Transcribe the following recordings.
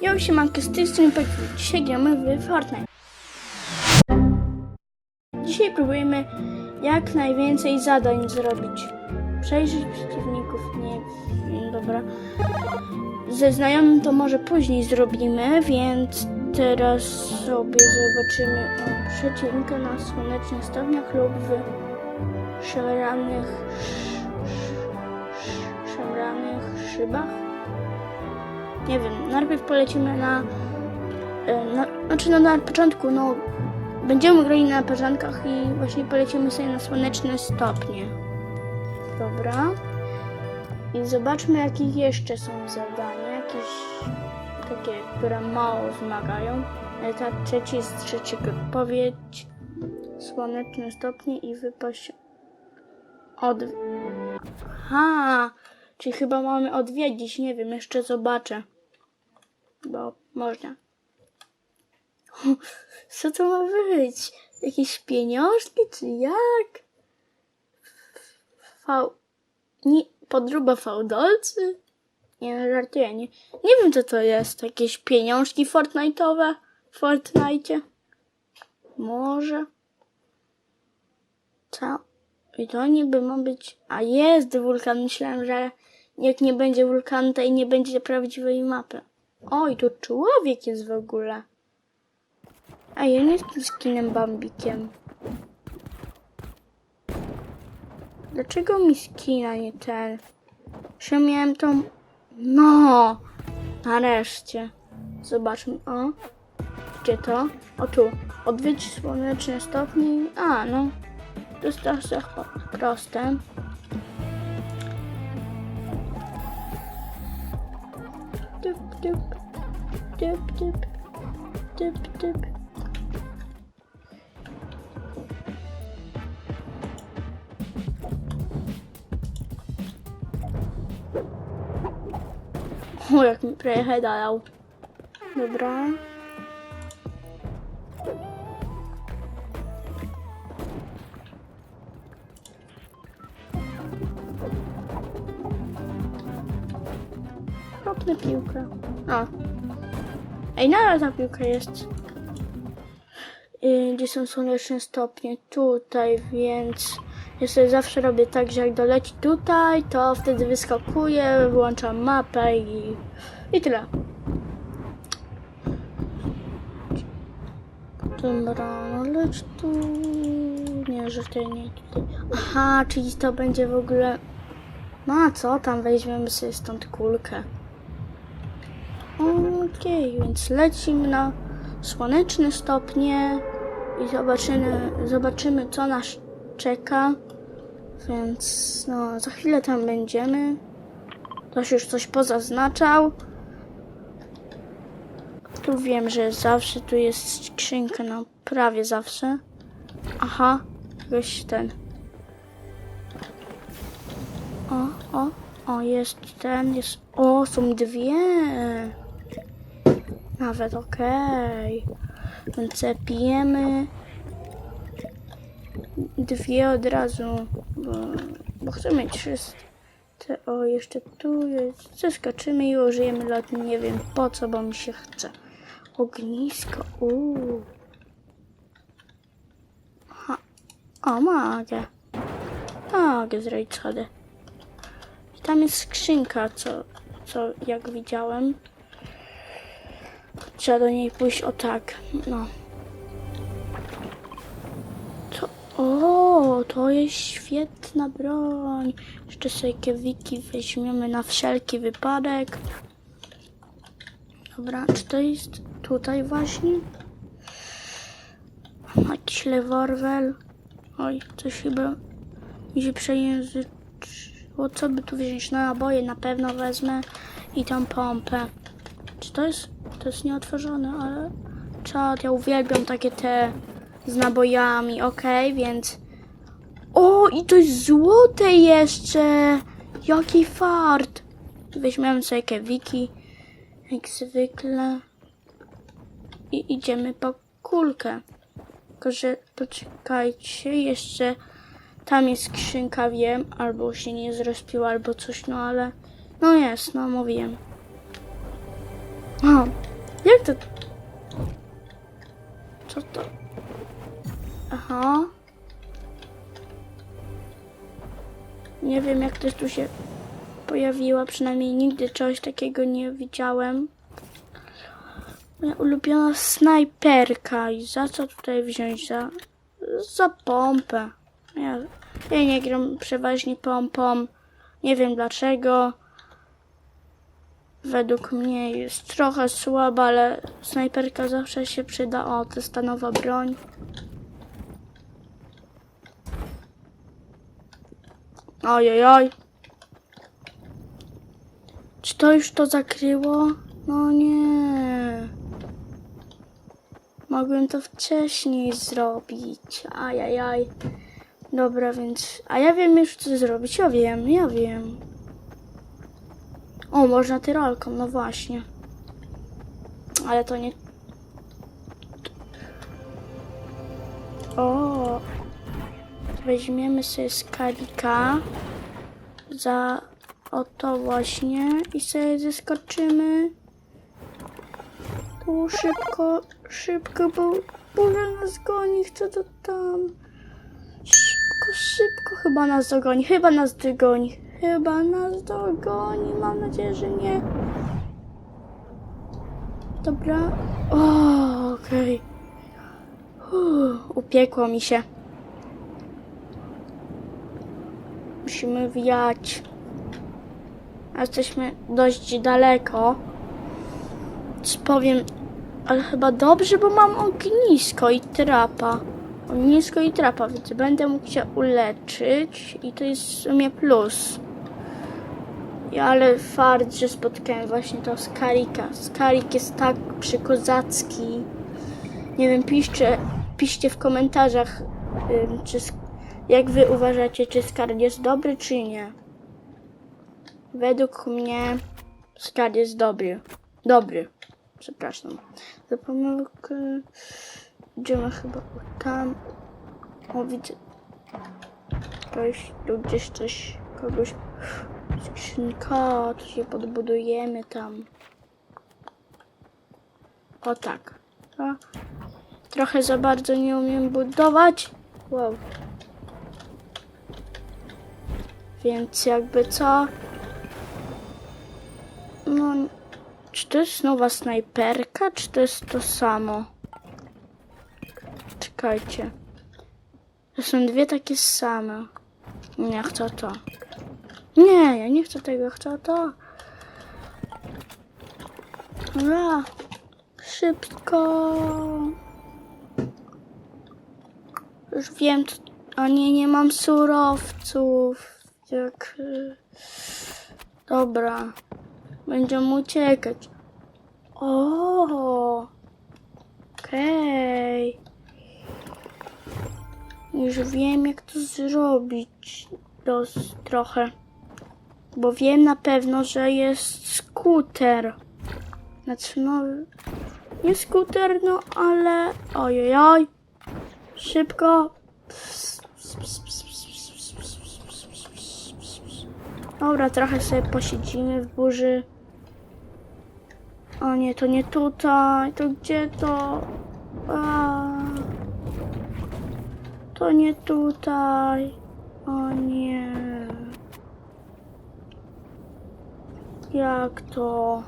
Ja się mam z tej strony. Dzisiaj gramy w Fortnite. Dzisiaj próbujemy jak najwięcej zadań zrobić. Przejrzeć przeciwników, nie dobra. Ze znajomym to może później zrobimy, więc teraz sobie zobaczymy przeciwnika na słonecznych stopniach lub w szemranych, sz- sz- szemranych szybach. Nie wiem, najpierw polecimy na, e, na znaczy no, na początku, no będziemy grali na porządkach i właśnie polecimy sobie na słoneczne stopnie. Dobra. I zobaczmy, jakie jeszcze są zadania. Jakieś takie, które mało wymagają. Etap trzeci jest trzeciego odpowiedź. Słoneczne stopnie i wypaść od... Ha! Czyli chyba mamy odwiedzić, nie wiem, jeszcze zobaczę. Bo można. Co to ma być? Jakieś pieniążki, czy jak? Fał... Nie, podróba fałdolcy? Nie, żartuję, nie. Nie wiem, co to jest. Jakieś pieniążki Fortnite'owe w Fortnite? Może? Co? I to niby ma być... A jest wulkan. Myślałem, że jak nie będzie wulkanu, to i nie będzie prawdziwej mapy. Oj, tu człowiek jest w ogóle. A ja nie jestem skinem Bambikiem. Dlaczego mi skina nie ten? Że miałem tą... No! Nareszcie. Zobaczmy. O. Gdzie to? O tu. Odwiedź słoneczne stopnie. A, no. To jest proste. Typ, typ. Typ, typ. Typ, typ. O, jak mi prawie dał. Dobra. A. Ej, nara ta piłka jest. Yy, gdzie są słoneczne stopnie? Tutaj, więc ja sobie zawsze robię tak, że jak doleci tutaj, to wtedy wyskakuję, wyłączam mapę i, i tyle. Dobra, no leć tu. Nie, że to nie tutaj. Aha, czyli to będzie w ogóle. No a co tam? Weźmiemy sobie stąd kulkę. Okej, więc lecimy na słoneczne stopnie i zobaczymy, zobaczymy co nas czeka. Więc no, za chwilę tam będziemy. Ktoś już coś pozaznaczał. Tu wiem, że zawsze tu jest skrzynka, no prawie zawsze. Aha, jakoś ten. O, o, o, jest ten, jest. O, są dwie. Nawet okej. Więc pijemy dwie od razu, bo, bo chcę mieć wszystkie. O, jeszcze tu jest. Zeskoczymy i użyjemy lotni. Nie wiem po co, bo mi się chce. Ognisko. Uuu. Ha. O, mogę. Mogę zrobić schody. I tam jest skrzynka, co, co jak widziałem. Trzeba do niej pójść o tak. No. To, o, to jest świetna broń. Jeszcze sobie kiewiki weźmiemy na wszelki wypadek. Dobra, czy to jest tutaj właśnie? Jakiś leworwel. Oj, coś chyba mi się przejęzyczyło. Co by tu wziąć? Na naboje na pewno wezmę i tą pompę. Czy to jest, to jest nieotworzone, ale czad, ja uwielbiam takie te z nabojami, okej, więc... O, i to jest złote jeszcze! Jaki fart! Weźmiemy sobie kewiki, jak zwykle. I idziemy po kulkę. Tylko, że poczekajcie, jeszcze tam jest skrzynka, wiem, albo się nie zrespiła, albo coś, no ale... No jest, no mówiłem. To? Co to? Aha. Nie wiem, jak to tu się pojawiła. Przynajmniej nigdy czegoś takiego nie widziałem. Moja ulubiona snajperka. I za co tutaj wziąć? Za, za pompę. Ja, ja nie gram przeważnie pompą. Nie wiem dlaczego. Według mnie jest trochę słaba, ale snajperka zawsze się przyda. O, to jest ta nowa broń. Ojej, oj. Czy to już to zakryło? No nie. Mogłem to wcześniej zrobić. Ajajaj. Dobra, więc... A ja wiem już co zrobić. Ja wiem, ja wiem. O, można tyrolką, no właśnie. Ale to nie... O! Weźmiemy sobie skalika za oto właśnie i sobie zeskoczymy tu szybko, szybko, bo Boże nas goni, chcę to tam. Szybko, szybko, chyba nas dogoni, chyba nas dogoni, chyba nas dogoni, mam nadzieję, że nie. Dobra, o, okej. Uff, Upiekło mi się. Musimy wiać. A Jesteśmy dość daleko. Więc powiem, ale chyba dobrze, bo mam ognisko i trapa. Ognisko i trapa, więc będę mógł się uleczyć i to jest w sumie plus. Ja, ale fart, że spotkałem właśnie to Skarika. Skarik jest tak przykozacki. Nie wiem, piszcie, piszcie w komentarzach, ym, czy, jak wy uważacie, czy Skar jest dobry, czy nie. Według mnie Skar jest dobry. Dobry. Przepraszam. Za pomyłkę idziemy chyba o tam. O, widzę. Ktoś, tu gdzieś coś, kogoś. Skrzynka, to się podbudujemy tam. O tak. Trochę za bardzo nie umiem budować. Wow. Więc jakby co? No, czy to jest nowa snajperka, czy to jest to samo? Czekajcie. To są dwie takie same. Nie chcę to. Nie, ja nie chcę tego, chcę to. Dobra. Szybko. Już wiem. A nie, nie mam surowców. Jak... y, Dobra. Będziemy uciekać. O, Okej. Już wiem, jak to zrobić. Dos, trochę. Bo wiem na pewno, że jest skuter. Znaczy, no... Nie skuter, no ale... Ojojoj. Szybko. Dobra, trochę sobie posiedzimy w burzy. O nie, to nie tutaj. To gdzie to? A, to nie tutaj. O nie. Jak to?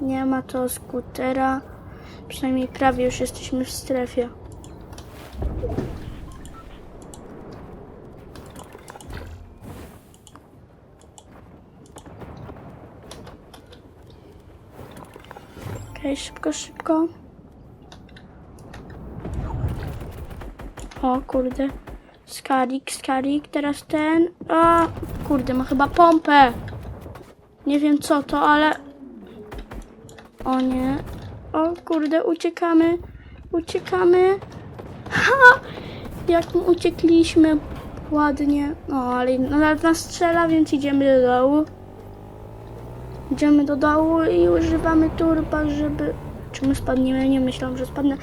Nie ma to skutera. Przynajmniej prawie już jesteśmy w strefie. Okej, szybko, szybko. O kurde. Skarik, skarik, teraz ten. A, kurde, ma chyba pompę. Nie wiem co to, ale... O nie. O kurde, uciekamy. Uciekamy. Ha! Jak mu uciekliśmy. Ładnie. O, ale nadal nas strzela, więc idziemy do dołu. Idziemy do dołu i używamy turba, żeby... Czy my spadniemy? Nie myślałam, że spadnę.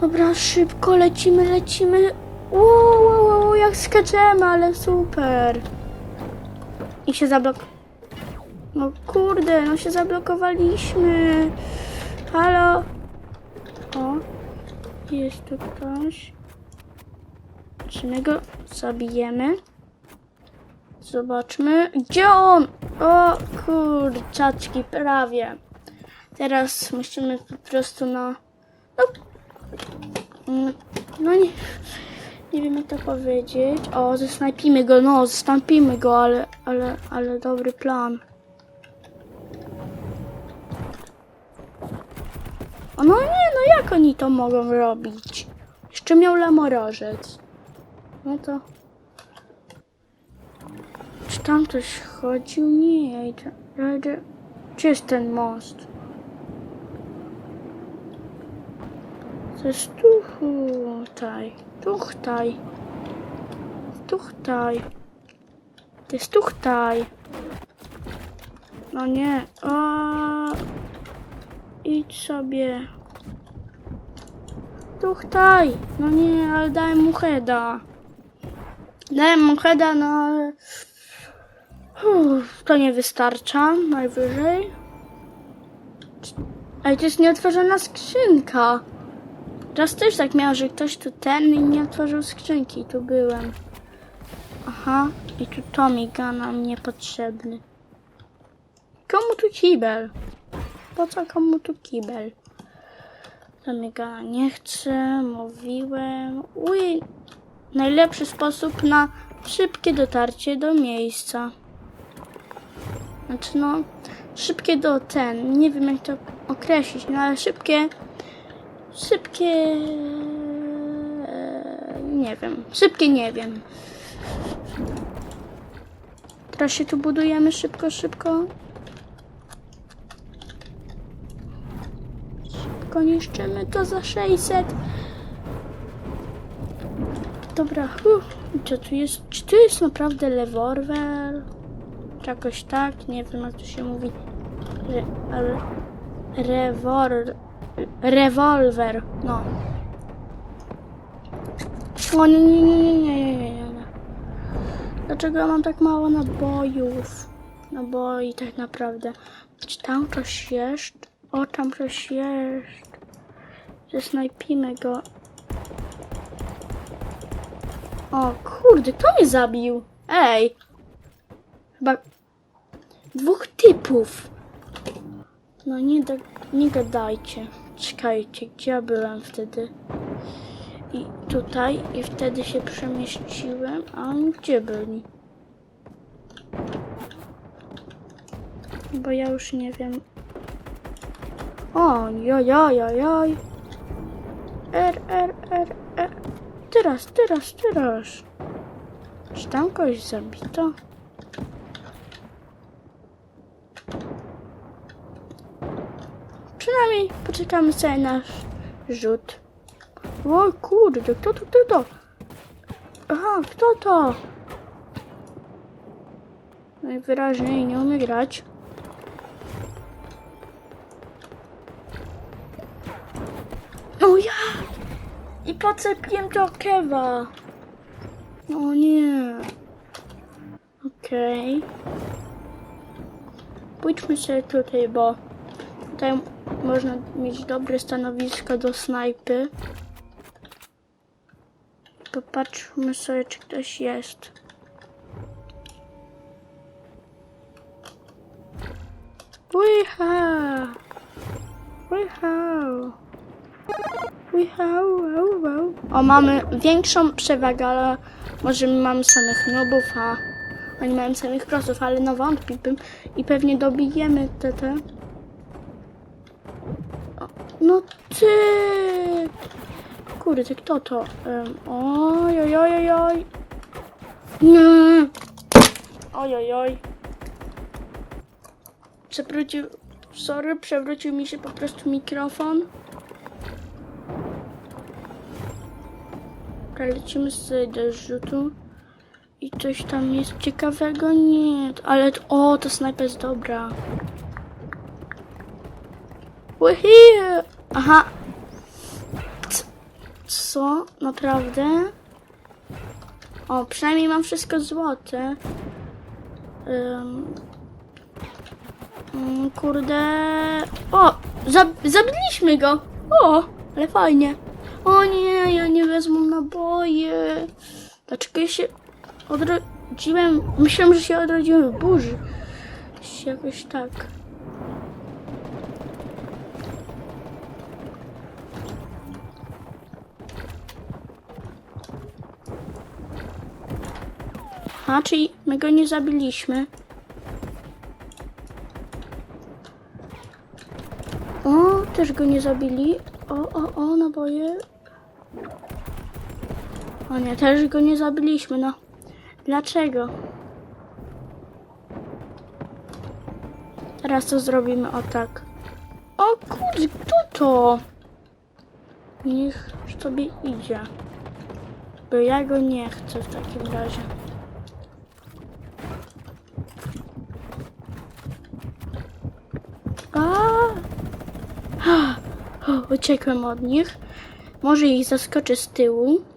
Dobra, szybko lecimy, lecimy. Wow, wow, wow, jak skaczemy, ale super. I się zablok... No kurde, no się zablokowaliśmy. Halo? O, jest tu ktoś. Czy my go zabijemy? Zobaczmy. Gdzie on? O kurczaczki, prawie. Teraz musimy po prostu na... No, Mm, no nie, nie wiem jak to powiedzieć. O, zesnajpimy go, no, zesnajpimy go, ale, ale, ale dobry plan. O, no nie, no jak oni to mogą robić? Jeszcze miał lamorożec. No to... Czy tam ktoś chodził? Nie, idę. Gdzie jest ten most? To jest tutaj. Tutaj. Tutaj. To jest tutaj. No nie. O, idź sobie. Tutaj. No nie, ale dałem mu heada. Dałem mu heada, no ale... Uff, to nie wystarcza. Najwyżej. Ej, to jest nieotworzona skrzynka. Raz też tak miał, że ktoś tu ten i nie otworzył skrzynki. Tu byłem. Aha, i tu Tommy nam niepotrzebny. Komu tu kibel? Po co komu tu kibel? Tommy Gana nie chcę, mówiłem. Uj, najlepszy sposób na szybkie dotarcie do miejsca. Znaczy no, szybkie do ten, nie wiem jak to określić, no ale szybkie Szybkie. e, Nie wiem. Szybkie nie wiem. Teraz się tu budujemy szybko, szybko. poniszczymy to za 600. Dobra, co tu jest? Czy tu jest naprawdę leworwer? Czy jakoś tak? Nie wiem, jak to się mówi. Re, re, rewolwer, no. O nie, nie, nie, nie, nie, nie, nie, nie. Dlaczego ja mam tak mało nabojów? Naboi tak naprawdę. Czy tam coś jeszcze? O, tam ktoś jest. Zesnajpimy go. O, kurde, kto mnie zabił? Ej! Chyba dwóch typów. No nie, da, nie gadajcie. Czekajcie, gdzie ja byłem wtedy? I tutaj, i wtedy się przemieściłem, a oni gdzie byli? Bo ja już nie wiem. O, joj. R, R, R, R. Teraz, teraz, teraz. Czy tam kogoś zabito? Przynajmniej poczekamy sobie na rzut. O kurde, kto to, kto to? Aha, kto to? Najwyraźniej nie umie grać. I pocepiłem to kewa. O nie. Okej. Pójdźmy sobie tutaj, bo tutaj można mieć dobre stanowisko do snajpy. Popatrzmy sobie, czy ktoś jest. Łycha! Łycha! O, mamy większą przewagę, ale może my mamy samych nobów, a oni mają samych prosów, ale no wątpiłbym i pewnie dobijemy te te. O, No ty! Kurde, kto to? Um, oj, oj, oj, oj. Nie! Oj, oj, oj. Przewrócił, sorry, przewrócił mi się po prostu mikrofon. Dobra, Lecimy sobie do rzutu. I coś tam jest ciekawego? Nie, ale o, to snajpa jest dobra. Łyhi! Aha. Co? Naprawdę? O, przynajmniej mam wszystko złote. Mm, kurde. O! Zab zabiliśmy go! O, ale fajnie. O nie, ja nie wezmę naboje. Dlaczego ja się odrodziłem? Myślałem, że się odrodziłem w burzy. Jakoś tak. A, czyli my go nie zabiliśmy. O, też go nie zabili. O, o, o, naboje. O nie, też go nie zabiliśmy, no. Dlaczego? Teraz to zrobimy o tak. O kurde, kto to? Niech sobie idzie. Bo ja go nie chcę w takim razie. Uciekłem od nich. Może ich zaskoczę z tyłu.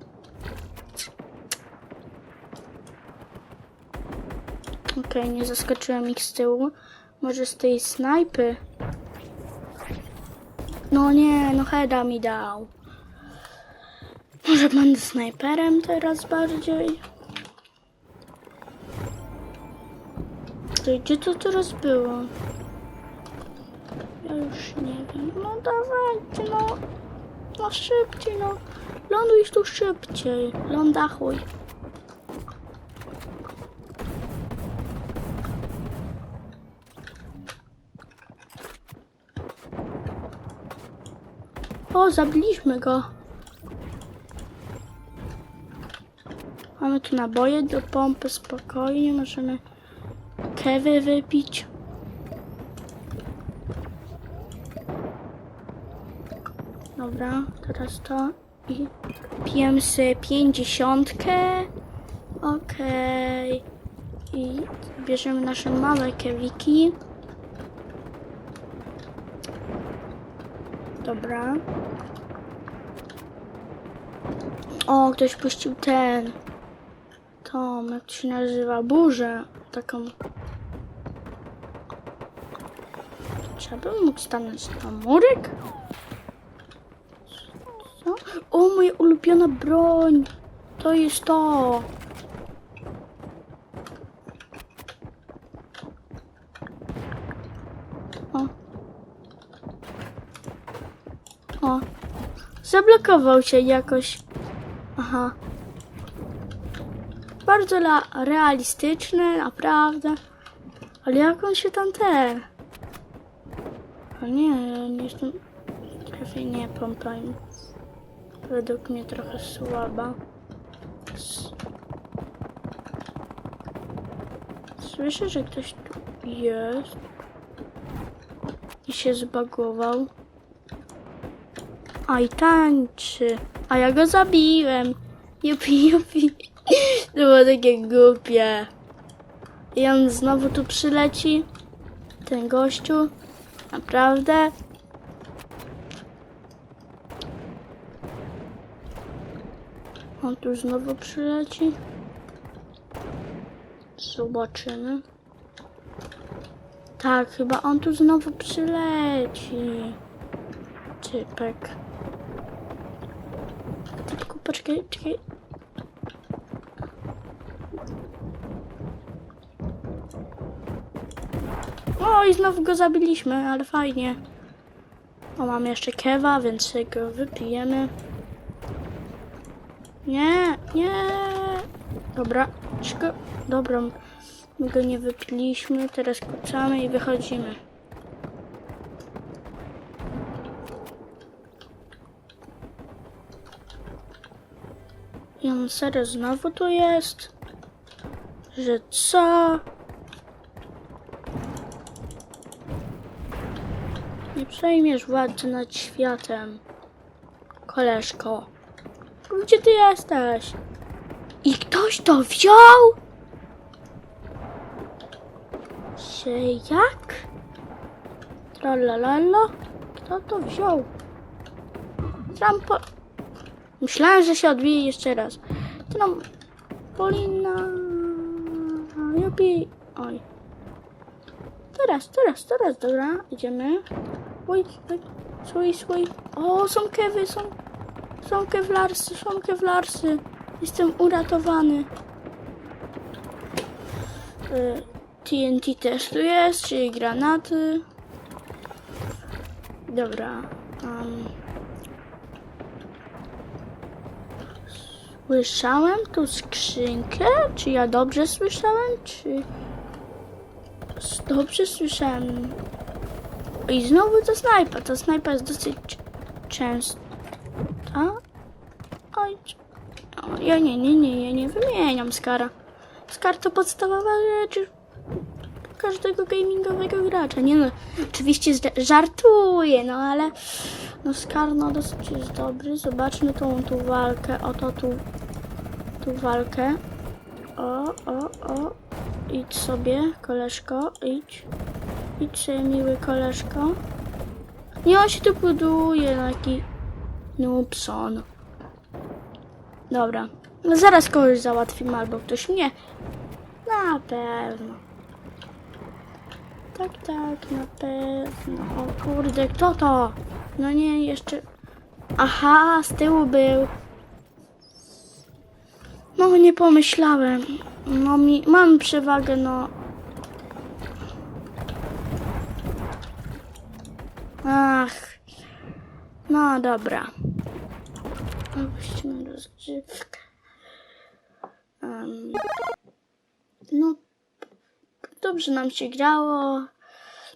Nie zaskoczyłem ich z tyłu. Może z tej snajpy. No nie, no Heda mi dał. Może będę snajperem teraz bardziej? To gdzie to teraz było? Ja już nie wiem. No dawajcie, no. No szybciej, no. Ląduj tu szybciej. Lądachuj. O, zabiliśmy go. Mamy tu naboje do pompy, spokojnie. Możemy kewy wypić. Dobra, teraz to i pijemy sobie pięćdziesiątkę. Okej. I bierzemy nasze małe kewiki. Dobra. O, ktoś puścił ten. Tom, jak to się nazywa? Burzę. Taką. Ja bym mógł stanąć na murek? Co? O, moja ulubiona broń. To jest to. O. O. Zablokował się jakoś. Aha. Bardzo realistyczne, naprawdę. Ale jak on się tam ten... O nie, nie jestem... Trafię nie pompami. Według mnie trochę słaba. Słyszę, że ktoś tu jest. I się zbagował. A i tańczy. A ja go zabiłem. Jupi, jupi. To było takie głupie. I on znowu tu przyleci. Ten gościu. Naprawdę. On tu znowu przyleci. Zobaczymy. Tak, chyba on tu znowu przyleci. Typek. Typku, poczekaj, czekaj. O, i znowu go zabiliśmy, ale fajnie. O, mamy jeszcze kewa, więc go wypijemy. Nie, nie. Dobra, szko... Dobra, my go nie wypiliśmy, teraz kucamy i wychodzimy. On serio znowu tu jest? Że co? Nie przejmiesz władzy nad światem, koleżko. Gdzie ty jesteś? I ktoś to wziął? Że jak? Tralalala? Kto to wziął? Trampo... Myślałem, że się odbije jeszcze raz. Trampolina... Jupi... Oj. Teraz, teraz, teraz, dobra. Idziemy. Oj, oj, słoj, słoj. O, są kewy, są, są kewlarsy, są kewlarsy. Jestem uratowany. TNT też tu jest, czyli granaty. Dobra. Um. Słyszałem tu skrzynkę? Czy ja dobrze słyszałem? Czy... Dobrze słyszałem. I znowu to snajpa. Ta snajpa jest dosyć częsta. Oj. O, ja nie, nie, nie, ja nie wymieniam skara. Skar to podstawowa rzecz każdego gamingowego gracza. Nie no, oczywiście żartuję, no ale no Scar no dosyć jest dobry. Zobaczmy tą tu walkę, oto tu, tu walkę. O, o, o. Idź sobie, koleżko, idź. Idź sobie, miły koleżko. Nie, on się tu buduje, taki noobson. Dobra. No zaraz kogoś załatwimy, albo ktoś mnie. Na pewno. Tak, tak, na pewno. O kurde, kto to? No nie, jeszcze... Aha, z tyłu był. No, nie pomyślałem. No, mi, mam przewagę, no. Ach. No, dobra. Opuścimy rozgrzewkę. Em, no, dobrze nam się grało.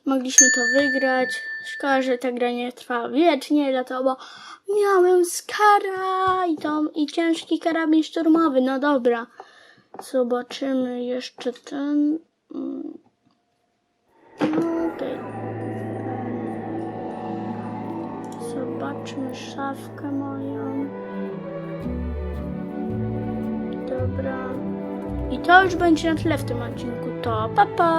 Mogliśmy to wygrać. Szkoda, że ta gra nie trwa wiecznie, dlatego miałem skara i, to, i ciężki karabin szturmowy. No dobra. Zobaczymy jeszcze ten. mm. Okej. Zobaczmy szafkę moją. Dobra. I to już będzie na tyle w tym odcinku. To pa pa!